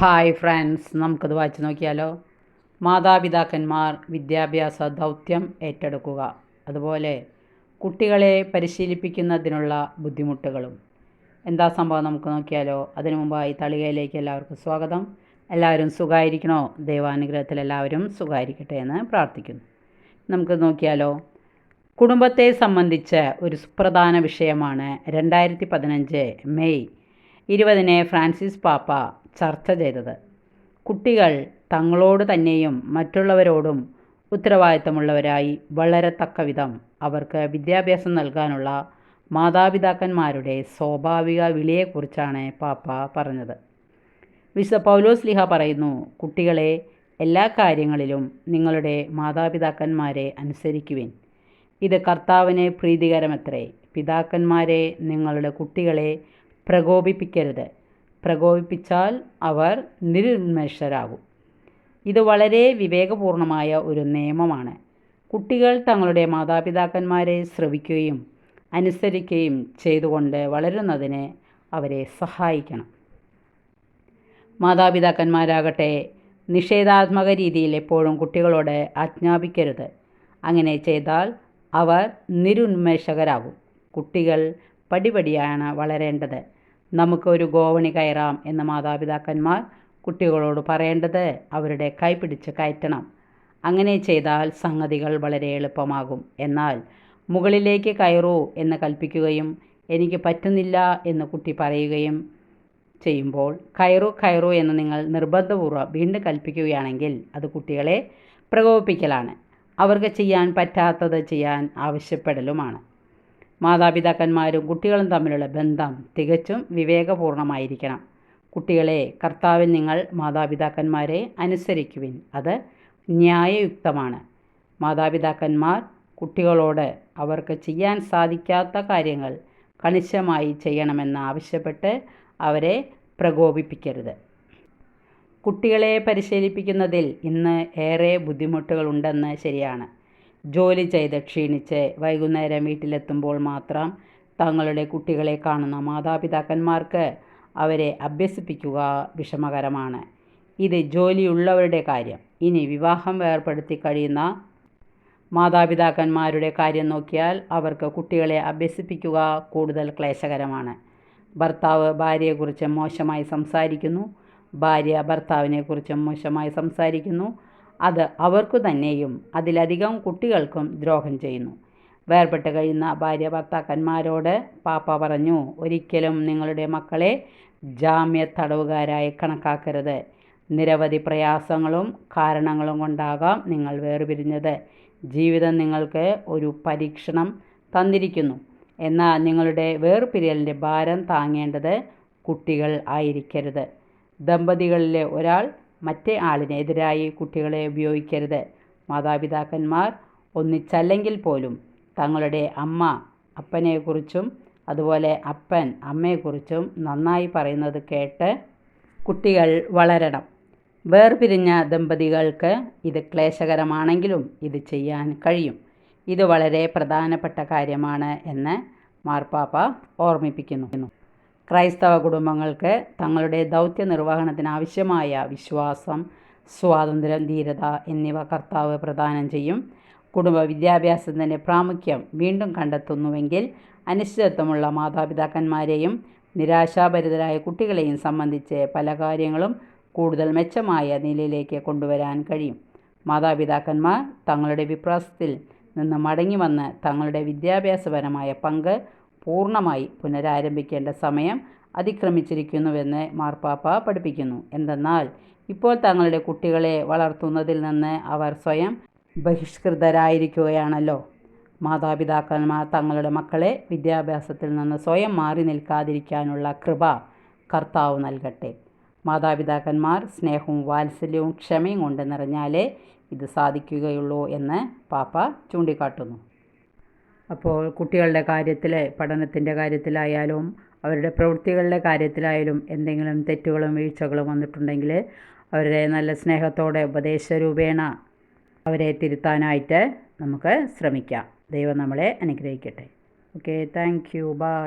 Hi friends നമുക്കത് വായിച്ചു നോക്കിയാലോ? മാതാപിതാക്കന്മാർ വിദ്യാഭ്യാസ ദൗത്യം ഏറ്റെടുക്കുക. അതുപോലെ കുട്ടികളെ പരിശീലിപ്പിക്കുന്നതിനുള്ള ബുദ്ധിമുട്ടുകളും. എന്താ സംഭവം നമുക്ക് നോക്കിയാലോ? അതിനു മുമ്പായി തളികയിലേക്ക് എല്ലാവർക്കും സ്വാഗതം. എല്ലാവരും സുഖമായിരിക്കണോ ദൈവാനുഗ്രഹത്തിൽ എല്ലാവരും സുഖമായിരിക്കട്ടെ എന്ന് പ്രാർത്ഥിക്കുന്നു. നമുക്ക് നോക്കിയാലോ? കുടുംബത്തെ സംബന്ധിച്ച് ഒരു സുപ്രധാന വിഷയമാണ് രണ്ടായിരത്തി പതിനഞ്ച് മെയ് ഇരുപതിന് ഫ്രാൻസിസ് പാപ്പ ചർച്ച ചെയ്തത്. കുട്ടികൾ തങ്ങളോട് തന്നെയും മറ്റുള്ളവരോടും ഉത്തരവാദിത്തമുള്ളവരായി വളരത്തക്ക വിധം അവർക്ക് വിദ്യാഭ്യാസം നൽകാനുള്ള മാതാപിതാക്കന്മാരുടെ സ്വാഭാവിക വിളിയെക്കുറിച്ചാണ് പാപ്പ പറഞ്ഞത്. വിശുദ്ധ പൗലോസ് ലിഹ പറയുന്നു കുട്ടികളെ എല്ലാ കാര്യങ്ങളിലും നിങ്ങളുടെ മാതാപിതാക്കന്മാരെ അനുസരിക്കുവിൻ. ഇത് കർത്താവിന് പ്രീതികരമത്രേ. പിതാക്കന്മാരെ നിങ്ങളുടെ കുട്ടികളെ പ്രകോപിപ്പിക്കരുത്. പ്രകോപിപ്പിച്ചാൽ അവർ നിരുന്മേഷരാകും. ഇത് വളരെ വിവേകപൂർണമായ ഒരു നിയമമാണ്. കുട്ടികൾ തങ്ങളുടെ മാതാപിതാക്കന്മാരെ ശ്രവിക്കുകയും അനുസരിക്കുകയും ചെയ്തുകൊണ്ട് വളരുന്നതിന് അവരെ സഹായിക്കണം. മാതാപിതാക്കന്മാരാകട്ടെ നിഷേധാത്മക രീതിയിൽ എപ്പോഴും കുട്ടികളോട് ആജ്ഞാപിക്കരുത്. അങ്ങനെ ചെയ്താൽ അവർ നിരുന്മേഷകരാകും. കുട്ടികൾ പടിപടിയാണ് വളരേണ്ടത്. നമുക്കൊരു ഗോവണി കയറാം എന്ന് മാതാപിതാക്കന്മാർ കുട്ടികളോട് പറയേണ്ടത് അവരുടെ കൈപിടിച്ച് കയറ്റണം. അങ്ങനെ ചെയ്താൽ സംഗതികൾ വളരെ എളുപ്പമാകും. എന്നാൽ മുകളിലേക്ക് കയറൂ എന്ന് കൽപ്പിക്കുകയും എനിക്ക് പറ്റുന്നില്ല എന്ന് കുട്ടി പറയുകയും ചെയ്യുമ്പോൾ കയറൂ കയറൂ എന്ന് നിങ്ങൾ നിർബന്ധപൂർവം വീണ്ടും കൽപ്പിക്കുകയാണെങ്കിൽ അത് കുട്ടികളെ പ്രകോപിപ്പിക്കലാണ്. അവർക്ക് ചെയ്യാൻ പറ്റാത്തത് ചെയ്യാൻ ആവശ്യപ്പെടലുമാണ്. മാതാപിതാക്കന്മാരും കുട്ടികളും തമ്മിലുള്ള ബന്ധം തികച്ചും വിവേകപൂർണമായിരിക്കണം. കുട്ടികളെ കർത്താവിൽ നിങ്ങൾ മാതാപിതാക്കന്മാരെ അനുസരിക്കുവിൻ. അത് ന്യായയുക്തമാണ്. മാതാപിതാക്കന്മാർ കുട്ടികളോട് അവർക്ക് ചെയ്യാൻ സാധിക്കാത്ത കാര്യങ്ങൾ കണിശമായി ചെയ്യണമെന്ന് ആവശ്യപ്പെട്ട് അവരെ പ്രകോപിപ്പിക്കരുത്. കുട്ടികളെ പരിശീലിപ്പിക്കുന്നതിൽ ഇന്ന് ഏറെ ബുദ്ധിമുട്ടുകളുണ്ടെന്ന് ശരിയാണ്. ജോലി ചെയ്ത് ക്ഷീണിച്ച് വൈകുന്നേരം വീട്ടിലെത്തുമ്പോൾ മാത്രം തങ്ങളുടെ കുട്ടികളെ കാണുന്ന മാതാപിതാക്കന്മാർക്ക് അവരെ അഭ്യസിപ്പിക്കുക വിഷമകരമാണ്. ഇത് ജോലിയുള്ളവരുടെ കാര്യം. ഇനി വിവാഹം വേർപ്പെടുത്തി കഴിയുന്ന മാതാപിതാക്കന്മാരുടെ കാര്യം നോക്കിയാൽ അവർക്ക് കുട്ടികളെ അഭ്യസിപ്പിക്കുക കൂടുതൽ ക്ലേശകരമാണ്. ഭർത്താവ് ഭാര്യയെക്കുറിച്ച് മോശമായി സംസാരിക്കുന്നു. ഭാര്യ ഭർത്താവിനെക്കുറിച്ച് മോശമായി സംസാരിക്കുന്നു. അത് അവർക്കു തന്നെയും അതിലധികം കുട്ടികൾക്കും ദ്രോഹം ചെയ്യുന്നു. വേർപെട്ട് കഴിയുന്ന ഭാര്യ ഭർത്താക്കന്മാരോട് പാപ്പ പറഞ്ഞു ഒരിക്കലും നിങ്ങളുടെ മക്കളെ ജാമ്യ തടവുകാരായി കണക്കാക്കരുത്. നിരവധി പ്രയാസങ്ങളും കാരണങ്ങളും കൊണ്ടാകാം നിങ്ങൾ വേർപിരിഞ്ഞത്. ജീവിതം നിങ്ങൾക്ക് ഒരു പരീക്ഷണം തന്നിരിക്കുന്നു. എന്നാൽ നിങ്ങളുടെ വേർപിരിയലിന്റെ ഭാരം താങ്ങേണ്ടത് കുട്ടികൾ ആയിരിക്കരുത്. ദമ്പതികളിലെ ഒരാൾ മറ്റേ ആളിനെതിരായി കുട്ടികളെ ഉപയോഗിക്കരുത്. മാതാപിതാക്കന്മാർ ഒന്നിച്ചല്ലെങ്കിൽ പോലും തങ്ങളുടെ അമ്മ അപ്പനെക്കുറിച്ചും അതുപോലെ അപ്പൻ അമ്മയെക്കുറിച്ചും നന്നായി പറയുന്നത് കേട്ട് കുട്ടികൾ വളരണം. വേർപിരിഞ്ഞ ദമ്പതികൾക്ക് ഇത് ക്ലേശകരമാണെങ്കിലും ഇത് ചെയ്യാൻ കഴിയും. ഇത് വളരെ പ്രധാനപ്പെട്ട കാര്യമാണ് എന്ന് മാർപ്പാപ്പ ഓർമ്മിപ്പിക്കുന്നു. ക്രൈസ്തവ കുടുംബങ്ങൾക്ക് തങ്ങളുടെ ദൗത്യ നിർവഹണത്തിന് ആവശ്യമായ വിശ്വാസം സ്വാതന്ത്ര്യം ധീരത എന്നിവ കർത്താവ് പ്രദാനം ചെയ്യും. കുടുംബ വിദ്യാഭ്യാസത്തിന്റെ പ്രാമുഖ്യം വീണ്ടും കണ്ടെത്തുന്നുവെങ്കിൽ അനിശ്ചിതത്വമുള്ള മാതാപിതാക്കന്മാരെയും നിരാശാഭരിതരായ കുട്ടികളെയും സംബന്ധിച്ച് പല കാര്യങ്ങളും കൂടുതൽ മെച്ചമായ നിലയിലേക്ക് കൊണ്ടുവരാൻ കഴിയും. മാതാപിതാക്കന്മാർ തങ്ങളുടെ വിപ്രാസത്തിൽ നിന്ന് മടങ്ങി വന്ന് തങ്ങളുടെ വിദ്യാഭ്യാസപരമായ പങ്ക് പൂർണമായി പുനരാരംഭിക്കേണ്ട സമയം അതിക്രമിച്ചിരിക്കുന്നുവെന്ന് മാർപ്പാപ്പ പഠിപ്പിക്കുന്നു. എന്തെന്നാൽ ഇപ്പോൾ തങ്ങളുടെ കുട്ടികളെ വളർത്തുന്നതിൽ നിന്ന് അവർ സ്വയം ബഹിഷ്കൃതരായിരിക്കുകയാണല്ലോ. മാതാപിതാക്കന്മാർ തങ്ങളുടെ മക്കളെ വിദ്യാഭ്യാസത്തിൽ നിന്ന് സ്വയം മാറി നിൽക്കാതിരിക്കാനുള്ള കൃപ കർത്താവ് നൽകട്ടെ. മാതാപിതാക്കന്മാർ സ്നേഹവും വാത്സല്യവും ക്ഷമയും കൊണ്ട് നിറഞ്ഞാലേ ഇത് സാധിക്കുകയുള്ളൂ എന്ന് പാപ്പ ചൂണ്ടിക്കാട്ടുന്നു. അപ്പോൾ കുട്ടികളുടെ കാര്യത്തിൽ പഠനത്തിന്റെ കാര്യത്തിലായാലും അവരുടെ പ്രവൃത്തികളുടെ കാര്യത്തിലായാലും എന്തെങ്കിലും തെറ്റുകളും വീഴ്ചകളും വന്നിട്ടുണ്ടെങ്കിൽ അവരെ നല്ല സ്നേഹത്തോടെ ഉപദേശ രൂപേണ അവരെ തിരുത്താനായിട്ട് നമുക്ക് ശ്രമിക്കാം. ദൈവം നമ്മളെ അനുഗ്രഹിക്കട്ടെ. Okay thank you by